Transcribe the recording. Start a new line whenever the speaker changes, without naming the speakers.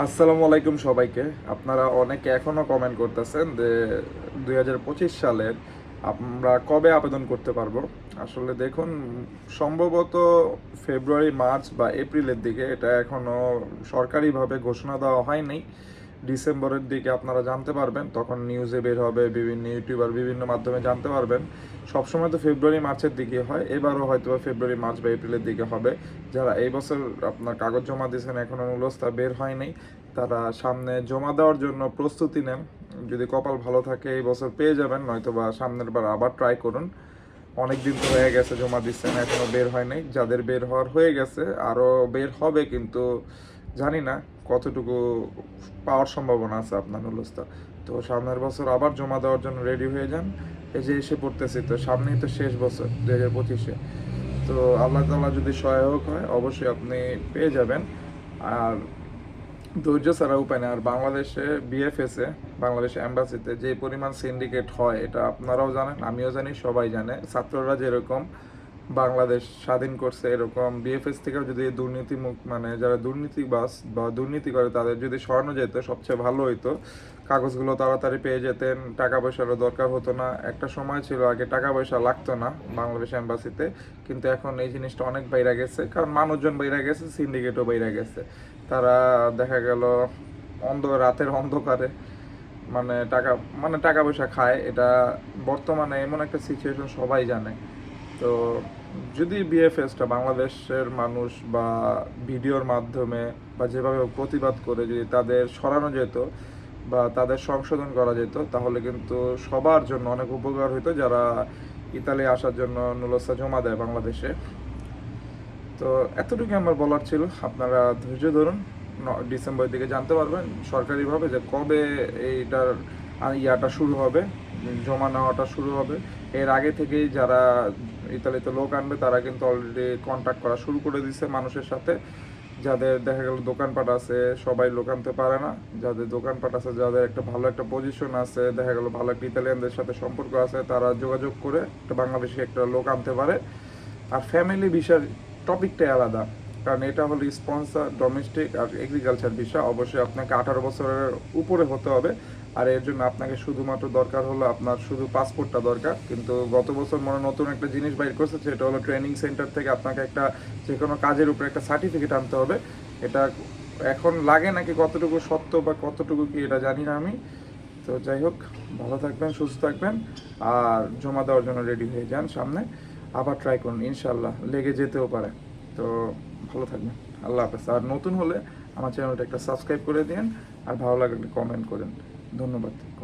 আসসালামু আলাইকুম সবাইকে। আপনারা অনেকে এখনও কমেন্ট করতেছেন যে দুই হাজার পঁচিশ সালের আমরা কবে আবেদন করতে পারব? আসলে দেখুন, সম্ভবত ফেব্রুয়ারি, মার্চ বা এপ্রিলের দিকে এটা এখনও সরকারিভাবে ঘোষণা দেওয়া হয়নি। ডিসেম্বরের দিকে আপনারা জানতে পারবেন, তখন নিউজে বের হবে, বিভিন্ন ইউটিউবার বিভিন্ন মাধ্যমে জানতে পারবেন। সবসময় তো ফেব্রুয়ারি মার্চের দিকে হয়, এবারও হয়তো ফেব্রুয়ারি মার্চ বা এপ্রিলের দিকে হবে। যারা এই বছর আপনার কাগজ জমা দিয়েছেন এখনও নুলস্তা বের হয়নি তারা সামনে জমা দেওয়ার জন্য প্রস্তুতি নেন। যদি কপাল ভালো থাকে, এই বছর পেয়ে যাবেন নয়তো বা সামনের বার আবার ট্রাই করুন। অনেক দিন তো হয়ে গেছে জমা দিচ্ছেন এখনও বের হয়নি যাদের বের হওয়ার হয়ে গেছে, আরও বের হবে, কিন্তু জানি না কতটুকু পাওয়ার সম্ভাবনা আছে আপনার নুলস্তা। তো সামনের বছর আবার জমা দেওয়ার জন্য রেডি হয়ে যান। এই যে এসে পড়তেছি তো সামনেই তো শেষ বছর দু হাজার পঁচিশে। তো আল্লাহ তালা যদি সহায়ক হয়, অবশ্যই আপনি পেয়ে যাবেন। আর ধৈর্য ছাড়া উপায় নেই। আর বাংলাদেশে বিএফএসে বাংলাদেশ অ্যাম্বাসিতে যে পরিমাণ সিন্ডিকেট হয়, এটা আপনারাও জানেন, আমিও জানি, সবাই জানে। ছাত্ররা যেরকম বাংলাদেশ স্বাধীন করছে এরকম বিএফএস থেকেও যদি দুর্নীতি মুখ মানে যারা দুর্নীতিবাস বা দুর্নীতি করে তাদের যদি সরানো যেত, সবচেয়ে ভালো হইতো। কাগজগুলো তাড়াতাড়ি পেয়ে যেতেন, টাকা পয়সারও দরকার হতো না। একটা সময় ছিল, আগে টাকা পয়সা লাগতো না বাংলাদেশ অ্যাম্বাসিতে কিন্তু এখন এই জিনিসটা অনেক বাইরে গেছে। কারণ মানুষজন বাইরে গেছে সিন্ডিকেটও বাইরে গেছে। তারা দেখা গেল অন্ধ, রাতের অন্ধকারে মানে টাকা মানে টাকা পয়সা খায়। এটা বর্তমানে এমন একটা সিচুয়েশন সবাই জানে। তো যদি বিএফএসটা বাংলাদেশের মানুষ বা ভিডিওর মাধ্যমে বা যেভাবে প্রতিবাদ করে যদি তাদের সরানো যেত বা তাদের সংশোধন করা যেত, তাহলে কিন্তু সবার জন্য অনেক উপকার হতো যারা ইতালি আসার জন্য নুলসা জমা দেয় বাংলাদেশে। তো এতটুকু আমার বলার ছিল। আপনারা ধৈর্য ধরুন ডিসেম্বরের দিকে জানতে পারবেন সরকারিভাবে যে কবে এইটার ইয়াটা শুরু হবে। জমা নেওয়াটা শুরু হবে। এর আগে থেকেই যারা ইতালিতে লোক আনবে, তারা কিন্তু অলরেডি কন্ট্যাক্ট করা শুরু করে দিছে মানুষের সাথে। যাদের দেখা গেল দোকানপাট আছে, সবাই লোক আনতে পারে না। যাদের দোকানপাট আছে, যাদের একটা ভালো একটা পজিশন আছে, দেখা গেল ভালো একটা ইতালিয়ানদের সাথে সম্পর্ক আছে, তারা যোগাযোগ করে একটা বাংলাদেশি একটা লোক আনতে পারে। আর ফ্যামিলি ভিসার টপিকটাই আলাদা। কারণ এটা হলো স্পন্সর ডোমেস্টিক আর এগ্রিকালচার বিষয়। অবশ্যই আপনাকে আঠারো বছরের উপরে হতে হবে। আর এর জন্য আপনাকে শুধুমাত্র দরকার হলো আপনার শুধু পাসপোর্টটা দরকার। কিন্তু গত বছর মনে নতুন একটা জিনিস বাইর করছে, সেটা হলো ট্রেনিং সেন্টার থেকে আপনাকে একটা যে কোনো কাজের উপরে একটা সার্টিফিকেট আনতে হবে। এটা এখন লাগে নাকি কতটুকু সত্য বা কতটুকু কি এটা জানি না আমি। তো যাই হোক, ভালো থাকবেন, সুস্থ থাকবেন। আর জমা দেওয়ার জন্য রেডি হয়ে যান সামনে। আবার ট্রাই করুন ইনশাল্লাহ লেগে যেতেও পারে। তো ভালো থাকবেন। আল্লাহ হাফেজ। আর নতুন হলে আমার চ্যানেলটা একটা সাবস্ক্রাইব করে দিন আর ভালো লাগলে কমেন্ট করেন। ধন্যবাদ।